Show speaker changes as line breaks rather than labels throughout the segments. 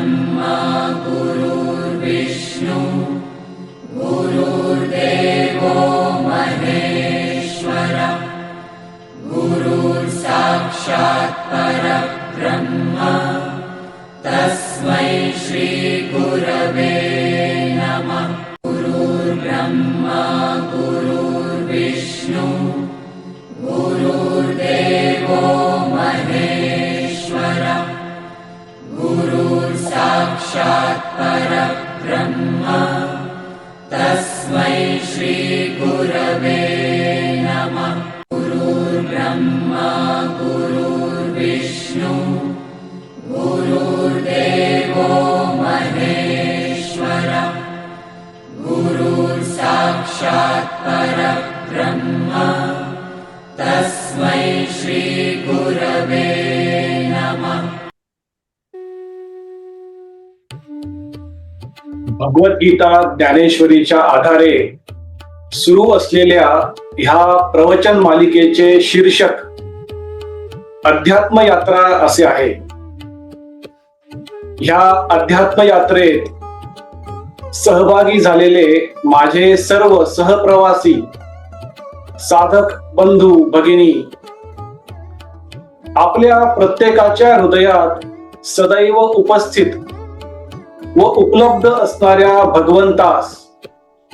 ब्रह्मा गुरुर्विष्णु गुरुर्देवो श्रीगुरवे नमः। गुरुर्ब्रह्मा गुरुर्विष्णु। गुरुर्देवो महेश्वर। गुरुर्साक्षात् परब्रह्म। तस्मै श्रीगुरवे नमः।
भगवद्गीता ज्ञानेश्वरीच्या आधारे सुरू असलेल्या ह्या प्रवचन मालिकेचे शीर्षक अध्यात्म यात्रा असे आहे. ह्या अध्यात्म यात्रेत सहभागी झालेले माझे सर्व सहप्रवासी साधक बंधू भगिनी आपल्या प्रत्येकाच्या हृदयात सदैव उपस्थित व उपलब्ध असणाऱ्या भगवंतास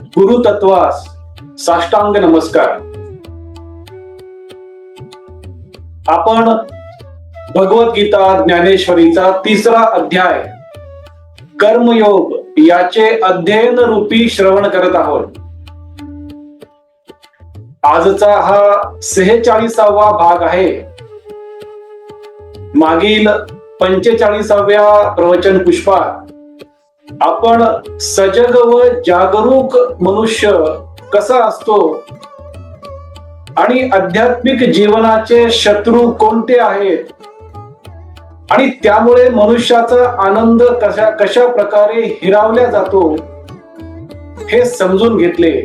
गुरुतत्वास साष्टांग नमस्कार. आपण भगवद्गीता ज्ञानेश्वरीचा तिसरा अध्याय कर्मयोग याचे अध्ययन रूपी श्रवण करत आहोत. आजचा हा सेहेचाळीसावा भाग आहे. मागील पंचेचाळीसाव्या प्रवचन पुष्पात आपण सजग व जागरूक मनुष्य कसा असतो? आणि आध्यात्मिक जीवनाचे शत्रू कोणते आहेत? आणि त्यामुळे मनुष्याचा आनंद कशा कशा प्रकारे हिरावल्या जातो हे समजून घेतले.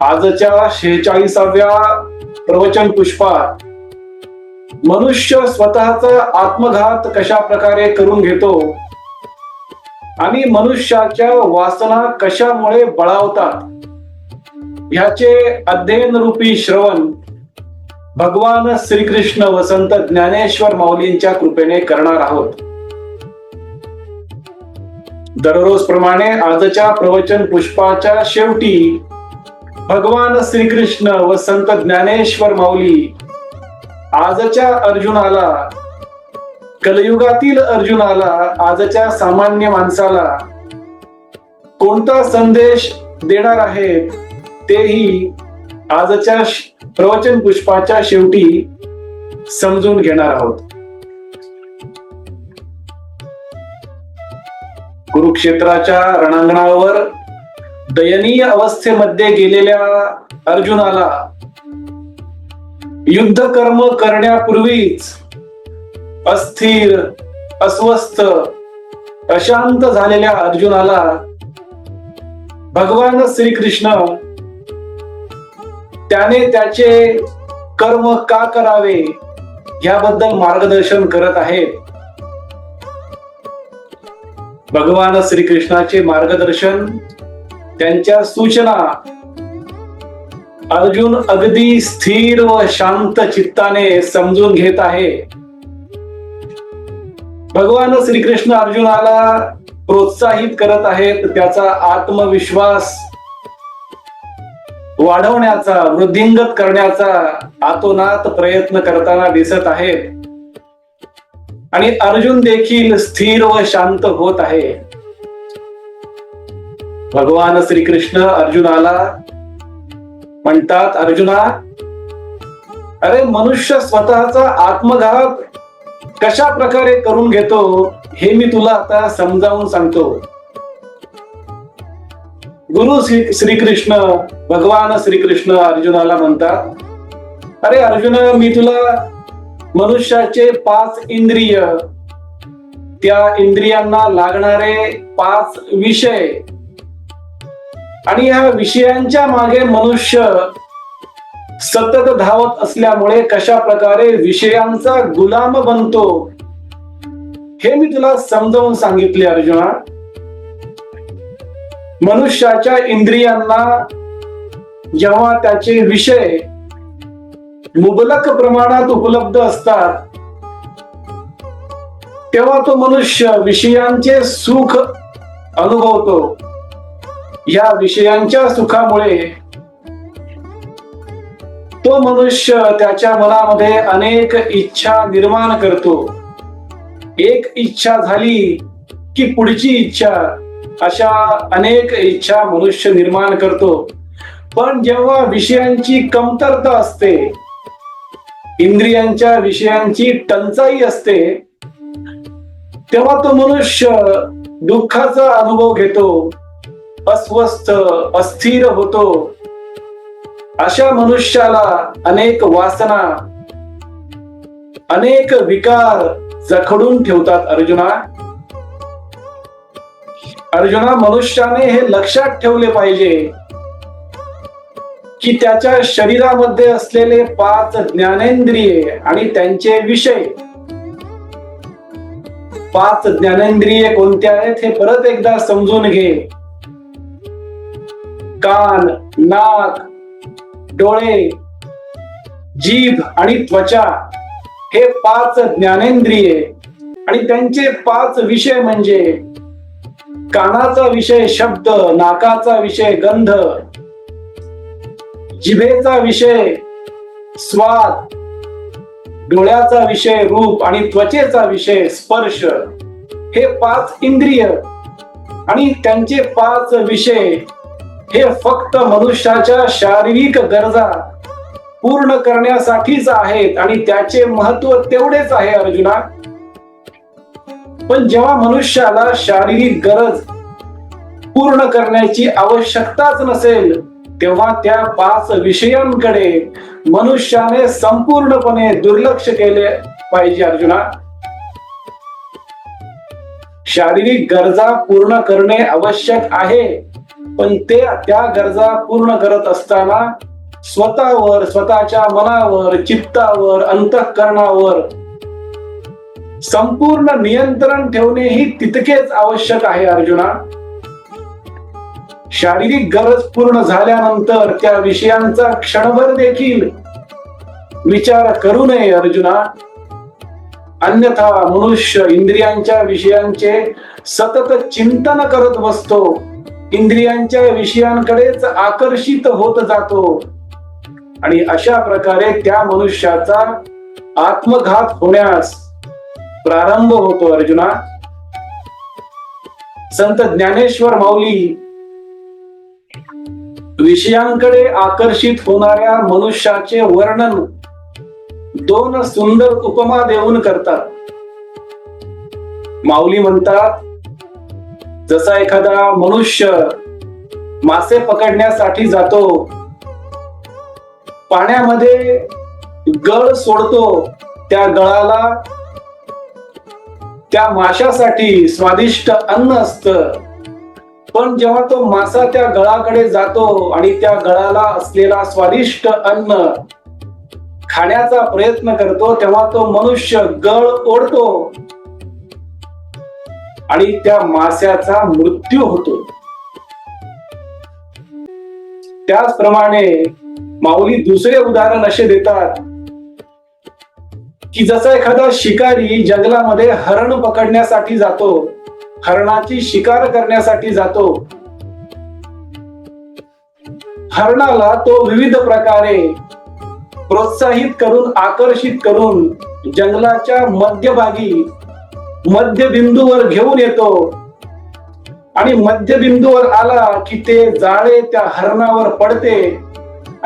आजच्या शेहेचाळीसाव्या प्रवचन पुष्पात मनुष्य स्वतःचा आत्मघात कशा प्रकारे करून घेतो? आणि मनुष्याच्या वासना कशामुळे बळावतात? ह्याचे अध्ययन रूपी श्रवण भगवान श्रीकृष्ण वसंत ज्ञानेश्वर माऊलींच्या कृपेने करणार आहोत. दररोज प्रमाणे आजच्या प्रवचन पुष्पाच्या शेवटी भगवान श्रीकृष्ण व संत ज्ञानेश्वर माऊली आजच्या अर्जुनाला कलयुगातील अर्जुनाला आजच्या सामान्य माणसाला कोणता संदेश देणार आहेत तेही आजच्या प्रवचन पुष्पाच्या शेवटी समजून घेणार आहोत. कुरुक्षेत्राच्या रणांगणावर दयनीय अवस्थेमध्ये गेलेल्या अर्जुनाला युद्ध कर्म करण्यापूर्वीच अस्थिर अस्वस्थ अशांत झालेल्या अर्जुनाला भगवान श्रीकृष्ण त्याने त्याचे कर्म का करावे याबद्दल मार्गदर्शन करत आहेत. भगवान श्रीकृष्णाचे मार्गदर्शन त्यांच्या सूचना अर्जुन अगदी स्थिर व शांत चित्ताने समजून घेत आहे. भगवान श्रीकृष्ण अर्जुनाला प्रोत्साहित करत आहेत त्याचा आत्मविश्वास वाढवण्याचा वृद्धिंगत करण्याचा आतोनात प्रयत्न करताना दिसत आहेत. आणि अर्जुन देखील स्थिर व शांत होत आहे. भगवान श्रीकृष्ण अर्जुनाला म्हणतात अर्जुना अरे मनुष्य स्वतःचा आत्मघात कशा प्रकारे करून घेतो हे मी तुला आता समजावून सांगतो. गुरु श्री श्रीकृष्ण भगवान श्रीकृष्ण अर्जुनाला म्हणतात अरे अर्जुन मी तुला मनुष्याचे पाच इंद्रिय त्या इंद्रियांना लागणारे पाच विषय आणि या विषयांच्या मागे मनुष्य सतत धावत असल्यामुळे कशा प्रकारे विषयांचा गुलाम बनतो हे मी तुला समजावून सांगितले अर्जुना. मनुष्याच्या इंद्रियांना जेव्हा त्याचे विषय मुबलक प्रमाणात उपलब्ध असतात तेव्हा तो मनुष्य विषयांचे सुख अनुभवतो. या विषयांच्या सुखामुळे तो मनुष्य त्याच्या मनामध्ये अनेक इच्छा निर्माण करतो. एक इच्छा झाली की पुढची इच्छा अशा अनेक इच्छा मनुष्य निर्माण करतो. पण जेव्हा विषयांची कमतरता असते इंद्रियांच्या विषयांची टंचाई असते तेव्हा तो मनुष्य दुःखाचा अनुभव घेतो अस्वस्थ अस्थिर होतो. अशा मनुष्याला अनेक वासना अनेक विकार जखडून ठेवतात अर्जुना. अर्जुना मनुष्याने हे लक्षात ठेवले पाहिजे की त्याच्या शरीरामध्ये असलेले पाच ज्ञानेंद्रिये आणि त्यांचे विषय. पाच ज्ञानेंद्रिये कोणत्या आहेत हे परत एकदा समजून घे. कान नाक डोळे जीभ आणि त्वचा हे पाच ज्ञानेंद्रिये. आणि त्यांचे पाच विषय म्हणजे कानाचा विषय शब्द नाकाचा विषय गंध जिभेचा विषय स्वाद डोळ्याचा विषय रूप आणि त्वचेचा विषय स्पर्श. हे पाच इंद्रिय आणि त्यांचे पाच विषय हे फक्त मनुष्याच्या शारीरिक गरजा पूर्ण करण्यासाठीच आहेत आणि त्याचे महत्त्व तेवढेच आहे अर्जुना. पण जेव्हा मनुष्याला शारीरिक गरज पूर्ण करण्याची आवश्यकताच नसेल तेव्हा त्या पाच विषयांकडे मनुष्याने संपूर्णपणे दुर्लक्ष केले पाहिजे अर्जुना. शारीरिक गरजा पूर्ण करणे आवश्यक आहे. पण ते त्या गरजा पूर्ण करत असताना स्वतःवर स्वतःच्या मनावर चित्तावर अंतःकरणावर संपूर्ण नियंत्रण ठेवणे ही तितकेच आवश्यक आहे अर्जुना. शारीरिक गरज पूर्ण झाल्यानंतर त्या विषयांचा क्षणभर देखील विचार करू नये अर्जुना. अन्यथा मनुष्य इंद्रियांच्या विषयांचे सतत चिंतन करत बसतो. इंद्रियांच्या विषयांकडेच आकर्षित होत जातो. आणि अशा प्रकारे त्या मनुष्याचा आत्मघात होण्यास प्रारंभ होतो अर्जुना. संत ज्ञानेश्वर माऊली विषयांकडे आकर्षित होणाऱ्या मनुष्याचे वर्णन दोन सुंदर उपमा देऊन करतात. माऊली म्हणतात जसा एखादा मनुष्य मासे पकडण्यासाठी जातो पाण्यामध्ये गळ सोडतो त्या गळाला त्या माशासाठी स्वादिष्ट अन्न असत. पण जेव्हा तो मासा त्या गळाकडे जातो आणि त्या गळाला असलेला स्वादिष्ट अन्न खाण्याचा प्रयत्न करतो तेव्हा तो मनुष्य गळ ओढतो. आणि त्या माश्याचा मृत्यू होतो. त्याचप्रमाणे माऊली दुसरे उदाहरण असे देतात की जसा एखादा शिकारी जंगलामध्ये हरण पकडण्यासाठी जातो हरणाची शिकार करण्यासाठी जातो हरणाला तो विविध प्रकारे प्रोत्साहित करून आकर्षित करून जंगलाच्या मध्यभागी मध्यबिंदूवर घेऊन येतो. आणि मध्यबिंदूवर आला की ते जाळे त्या हरणावर पडते.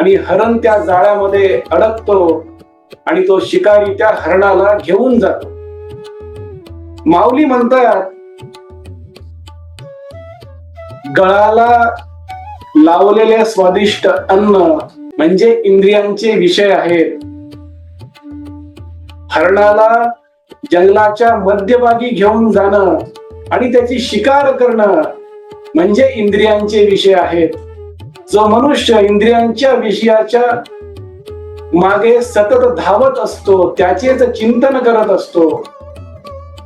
आणि हरण त्या जाळ्यामध्ये अडकतो. आणि तो शिकारी त्या हरणाला घेऊन जातो. माऊली म्हणतात गळाला लावलेले स्वादिष्ट अन्न म्हणजे इंद्रियांचे विषय आहेत. हरणाला जंगलाच्या मध्यभागी घेऊन जाणं आणि त्याची शिकार करणं म्हणजे इंद्रियांचे विषय आहेत. जो मनुष्य इंद्रियांच्या विषयाच्या मागे सतत धावत असतो त्याचेच चिंतन करत असतो.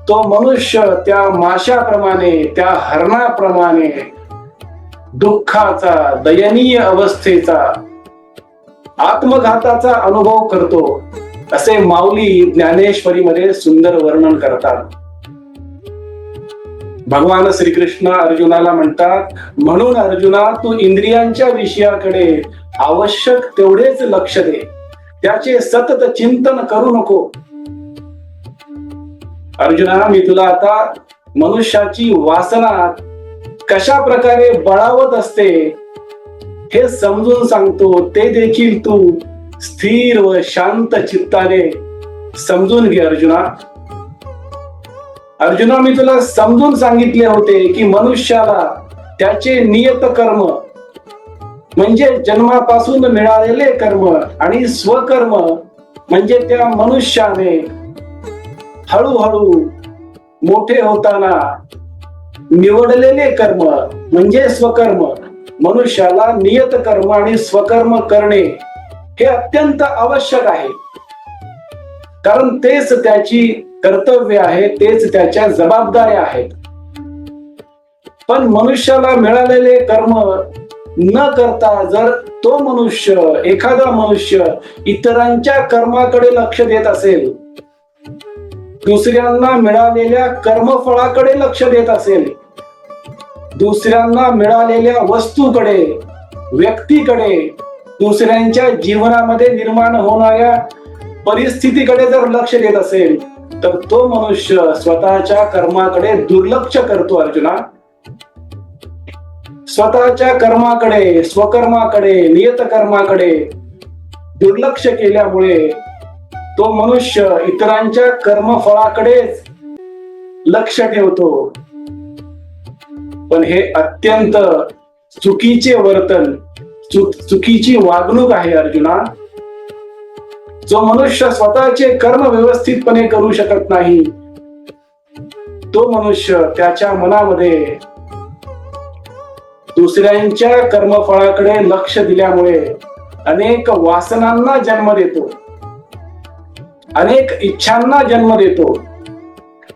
तो मनुष्य त्या माशाप्रमाणे त्या हरणाप्रमाणे दुःखाचा दयनीय अवस्थेचा आत्मघाताचा अनुभव करतो. असे माऊली ज्ञानेश्वरीमध्ये सुंदर वर्णन करतात. भगवान श्रीकृष्ण अर्जुनाला म्हणतात म्हणून अर्जुना तू इंद्रियांच्या विषयाकडे आवश्यक तेवढेच लक्ष दे. त्याचे सतत चिंतन करू नको. अर्जुना मी तुला आता मनुष्याची वासना कशा प्रकारे बळावत असते हे समजून सांगतो. ते देखील तू स्थिर व शांत चित्ताने समजून घे अर्जुना. अर्जुना मी तुला समजून सांगितले होते की मनुष्याला त्याचे नियत कर्म म्हणजे जन्मापासून मिळालेले कर्म आणि स्वकर्म म्हणजे त्या मनुष्याने हळूहळू मोठे होताना निवडलेले कर्म म्हणजे स्वकर्म. मनुष्याला नियत कर्म आणि स्वकर्म करणे हे अत्यंत आवश्यक आहे. कारण तेच त्याची कर्तव्य आहे तेच त्याच्या जबाबदाऱ्या आहेत. पण मनुष्याला मिळालेले कर्म न करता जर तो मनुष्य एखादा मनुष्य इतरांच्या कर्माकडे लक्ष देत असेल दुसऱ्यांना मिळालेल्या कर्मफळाकडे लक्ष देत असेल दुसऱ्यांना मिळालेल्या वस्तूकडे व्यक्तीकडे दुसऱ्यांच्या जीवनामध्ये निर्माण होणाऱ्या परिस्थितीकडे जर लक्ष देत असेल तर तो मनुष्य स्वतःच्या कर्माकडे दुर्लक्ष करतो अर्जुना. स्वतःच्या कर्माकडे स्वकर्माकडे नियत कर्माकडे दुर्लक्ष केल्यामुळे तो मनुष्य इतरांच्या कर्मफळाकडेच लक्ष ठेवतो. पण हे अत्यंत चुकीचे वर्तन चुकीची वागणूक आहे अर्जुना. जो मनुष्य स्वतःचे कर्म व्यवस्थितपणे करू शकत नाही तो मनुष्य त्याच्या मनामध्ये दुसऱ्यांच्या कर्मफळाकडे लक्ष दिल्यामुळे अनेक वासनांना जन्म देतो. अनेक इच्छांना जन्म देतो.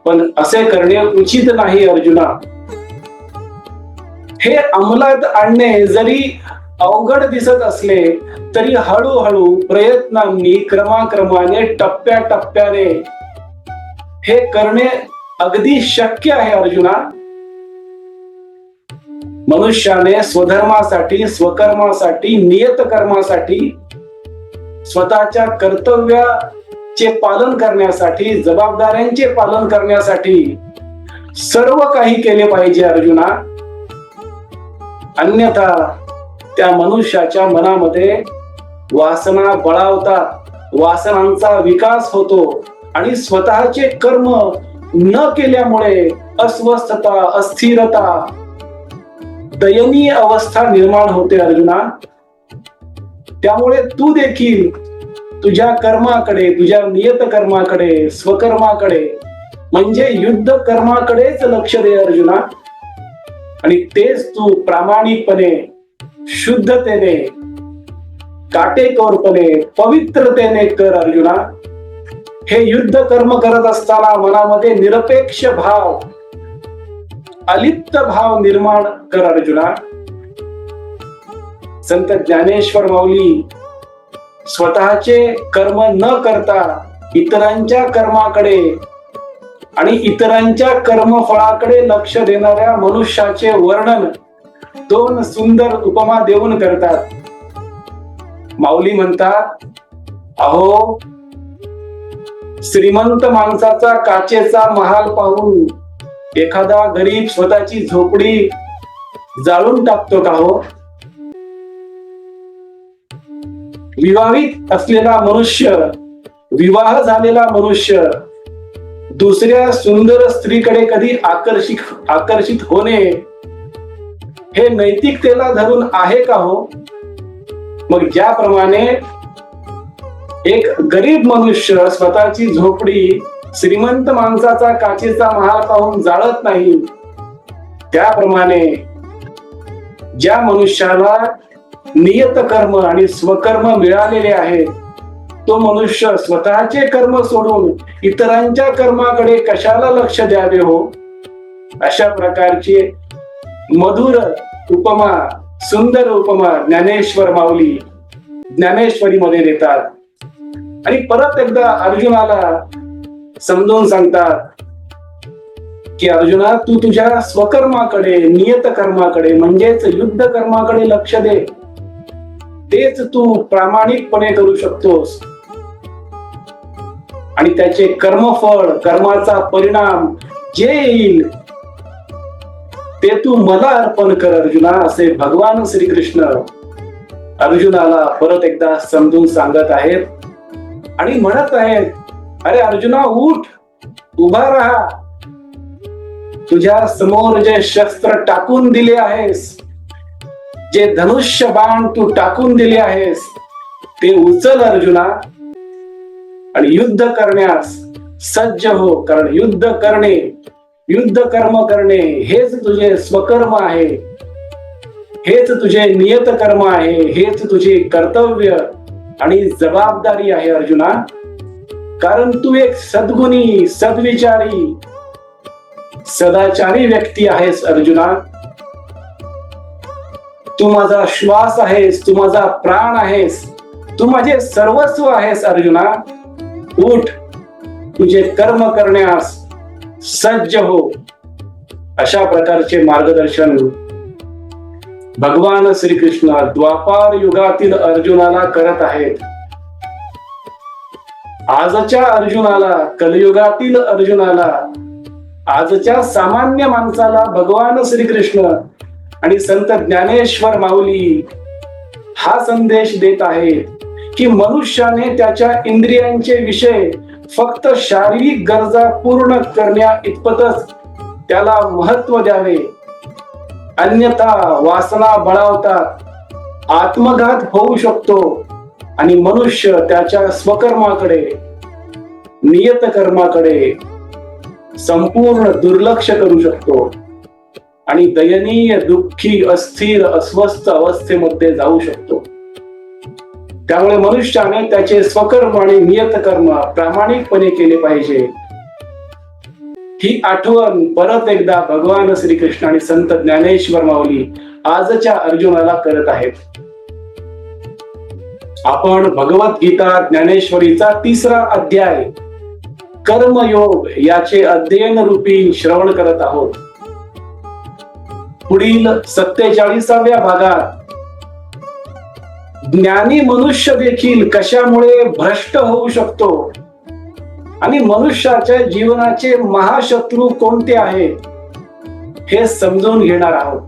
पण असे करणे उचित नाही अर्जुना. हे अंमलात आणणे जरी अवघड दिसत असले तरी हळूहळू प्रयत्नांनी क्रमाक्रमाने टप्प्या टप्प्याने हे करणे अगदी शक्य आहे अर्जुना. मनुष्याने स्वधर्मासाठी स्वकर्मासाठी नियत कर्मासाठी स्वतःच्या कर्तव्याचे पालन करण्यासाठी जबाबदाऱ्यांचे पालन करण्यासाठी सर्व काही केले पाहिजे अर्जुना. अन्यथा त्या मनुष्याच्या मनामध्ये वासना बळावतात. वासनांचा विकास होतो आणि स्वतःचे कर्म न केल्यामुळे अस्वस्थता अस्थिरता दयनीय अवस्था निर्माण होते अर्जुना. त्यामुळे तू देखील तुझ्या कर्माकडे तुझ्या नियत कर्माकडे स्वकर्माकडे म्हणजे युद्ध कर्माकडेच लक्ष दे अर्जुना. आणि तेच तू प्रामाणिकपणे शुद्धतेने काटेकोरपणे पवित्रतेने कर अर्जुना. हे युद्ध कर्म करत असताना मनामध्ये निरपेक्ष भाव अलिप्त भाव निर्माण कर अर्जुना. संत ज्ञानेश्वर माऊली स्वतःचे कर्म न करता इतरांच्या कर्माकडे आणि इतरांच्या कर्मफळाकडे लक्ष देणाऱ्या मनुष्याचे वर्णन दोन सुंदर उपमा देऊन करतात. माऊली म्हणतात अहो श्रीमंत माणसाचा काचेचा महाल पाहून एखादा गरीब स्वतःची झोपडी जाळून टाकतो का हो? विवाहित असलेला मनुष्य विवाह झालेला मनुष्य दुसऱ्या सुंदर स्त्रीकडे कधी आकर्षित आकर्षित होणे हे नैतिकतेला धरून आहे का हो? मग ज्याप्रमाणे एक गरीब मनुष्य स्वतःची झोपडी श्रीमंत माणसाचा काचेचा महाल पाहून जाळत नाही त्याप्रमाणे ज्या मनुष्याला नियत कर्म आणि स्वकर्म मिळालेले आहेत तो मनुष्य स्वतःचे कर्म सोडून इतरांच्या कर्माकडे कशाला लक्ष द्यावे हो? अशा प्रकारची मधुर उपमा सुंदर उपमा ज्ञानेश्वर माऊली ज्ञानेश्वरी मध्ये देतात आणि परत एकदा अर्जुनाला समजावून सांगतात की अर्जुना तू तुझ्या स्वकर्माकडे नियत कर्माकडे म्हणजेच युद्ध कर्माकडे लक्ष दे. तेच तू प्रामाणिकपणे करू शकतोस. आणि त्याचे कर्मफळ कर्माचा परिणाम जे येईल ते तू मला अर्पण कर अर्जुना असे भगवान श्रीकृष्ण अर्जुनाला परत एकदा समजून सांगत आहेत. आणि म्हणत आहेत अरे अर्जुना उठ उभा राहा. तुझ्या समोर जे शस्त्र टाकून दिले आहेस जे धनुष्य बाण तू टाकून दिले आहेस ते उचल अर्जुना. आणि युद्ध करण्यास सज्ज हो कारण युद्ध करणे युद्ध कर्म करणे हेच तुझे स्वकर्म आहे. हेच तुझे नियत कर्म आहे हेच तुझे कर्तव्य आणि जबाबदारी आहे अर्जुना. कारण तू एक सद्गुणी सद्विचारी सदाचारी व्यक्ती आहेस अर्जुना. तू माझा श्वास आहेस तू माझा प्राण आहेस तू माझे सर्वस्व आहेस अर्जुना. उठ तुझे कर्म करण्यास सज्ज हो. अशा प्रकारचे मार्गदर्शन भगवान श्रीकृष्ण द्वापार युगातील अर्जुनाला करत आहेत. आजच्या अर्जुनाला कलयुगातील अर्जुनाला आजच्या सामान्य माणसाला भगवान श्रीकृष्ण आणि संत ज्ञानेश्वर माऊली हा संदेश देत आहेत की मनुष्याने त्याच्या इंद्रियांचे विषय फक्त शारीरिक गरजा पूर्ण करण्या इतपतच त्याला महत्त्व द्यावे. अन्यथा वासना बळावतात. आत्मघात होऊ शकतो आणि मनुष्य त्याच्या स्वकर्माकडे नियत कर्माकडे संपूर्ण दुर्लक्ष करू शकतो आणि दयनीय दुःखी अस्थिर अस्वस्थ अवस्थेमध्ये जाऊ शकतो. त्यामुळे मनुष्याने त्याचे स्वकर्म आणि नियत कर्म प्रामाणिकपणे केले पाहिजे. ही आठवण परत एकदा भगवान श्रीकृष्ण आणि संत ज्ञानेश्वर माऊली आजच्या अर्जुनाला करत आहेत. आपण भगवद्गीता ज्ञानेश्वरीचा तिसरा अध्याय कर्मयोग याचे अध्ययन रूपी श्रवण करत आहोत. पुढील सत्तेचाळीसाव्या भागात ज्ञानी मनुष्य देखील कशामुळे भ्रष्ट होऊ शकतो? आणि मनुष्याच्या जीवनाचे महाशत्रू कोणते आहेत हे समजून घेणार आहोत.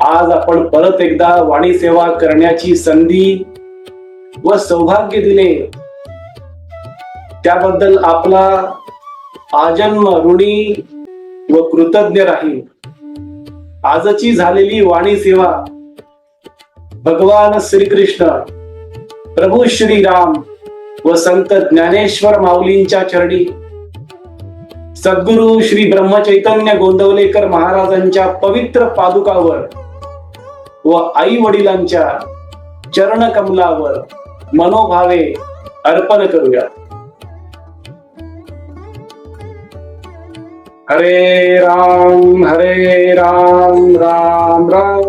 आज आपण परत एकदा वाणी सेवा करण्याची संधी व सौभाग्य दिले. त्याबद्दल आपला आजन्म ऋणी व कृतज्ञ राहील. आजची झालेली वाणी सेवा भगवान श्रीकृष्ण प्रभू श्रीराम व संत ज्ञानेश्वर माऊलींच्या चरणी सद्गुरु श्री ब्रह्मचैतन्य गोंदवलेकर महाराजांच्या पवित्र पादुकावर व आई वडिलांच्या चरण कमलावर मनोभावे अर्पण करूया. हरे राम हरे राम राम राम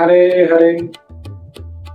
हरे हरे.